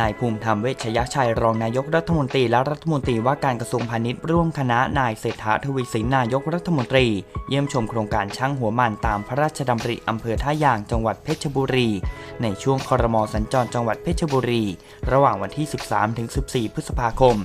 นายภูมิธรรมเวชยชัยรองนายกรัฐมนตรีและรัฐมนตรีว่าการกระทรวงพาณิชย์ร่วมคณะนายเศรษฐาทวีสินนายกรัฐมนตรี เยี่ยมชมโครงการช่างหัวมันตามพระราชดำริอำเภอท่ายางจังหวัดเพชรบุรี ในช่วงครมสัญจรจังหวัดเพชรบุรี ระหว่างวันที่ 13-14 พฤษภาคม 2567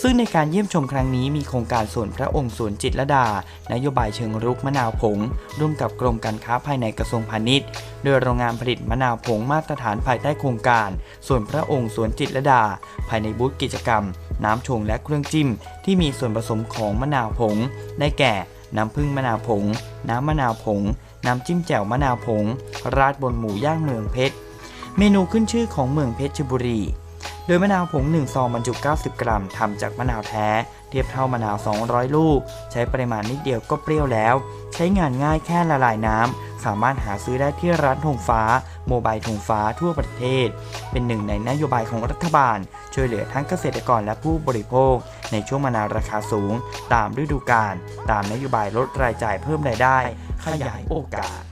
ซึ่งในการเยี่ยมชมครั้งนี้มีโครงการส่วนพระองค์สวนจิตรดา นโยบายเชิงรุกมะนาวผง ร่วมกับกรมการค้าภายในกระทรวงพาณิชย์ โดยโรงงานผลิตมะนาวผงมาตรฐานภายใต้โครงการส่วนพระองค์สวนจิตรดา ภายในบูธกิจกรรม น้ำชงและเครื่องจิ้ม ที่มีส่วนผสมของมะนาวผง ได้แก่ น้ำผึ้งมะนาวผง น้ำมะนาวผง น้ำจิ้มแจ่วมะนาวผง ราดบนหมูย่างเมืองเพชร เมนูขึ้นชื่อของเมืองเพชรบุรี โดยมะนาวผง1ซองบรรจุ 90 กรัมทำจากมะนาวแท้ เทียบเท่ามะนาว 200 ลูก ใช้ปริมาณนิดเดียวก็เปรี้ยวแล้ว ใช้งานง่ายแค่ละลายน้ำ สามารถหาซื้อได้ที่ร้านธงฟ้า โมบายธงฟ้าทั่วประเทศ เป็นหนึ่งในนโยบายของรัฐบาล ช่วยเหลือทั้งเกษตรกรและผู้บริโภค ในช่วงมะนาวราคาสูง ตามฤดูกาลตามนโยบายลดรายจ่ายเพิ่มรายได้ ขยายโอกาส